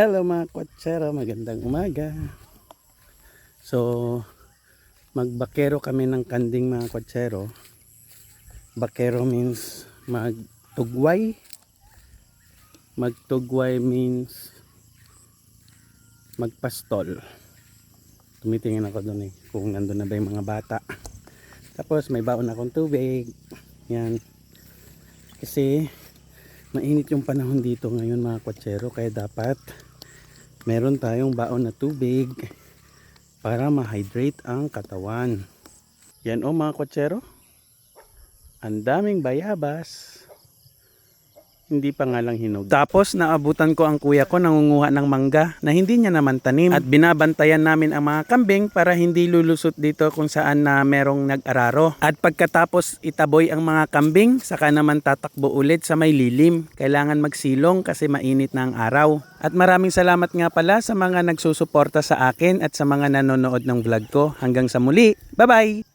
Hello mga kwatsero, magandang umaga. So, magbakero kami ng kanding mga kwatsero. Bakero means magtugway. Magtugway means magpastol. Tumitingin ako doon eh, kung nandun na ba yung mga bata. Tapos may baon akong tubig. Yan. Kasi mainit yung panahon dito ngayon mga kwatsero kaya dapat meron tayong baon na tubig para ma-hydrate ang katawan. Yan o mga kwatsero. Ang daming bayabas. Hindi pa nga lang hinog. Tapos naabutan ko ang kuya ko nangunguha ng mangga na hindi niya naman tanim. At binabantayan namin ang mga kambing para hindi lulusot dito kung saan na merong nag-araro. At pagkatapos itaboy ang mga kambing, saka naman tatakbo ulit sa may lilim. Kailangan magsilong kasi mainit na ang araw. At maraming salamat nga pala sa mga nagsusuporta sa akin at sa mga nanonood ng vlog ko. Hanggang sa muli. Bye-bye!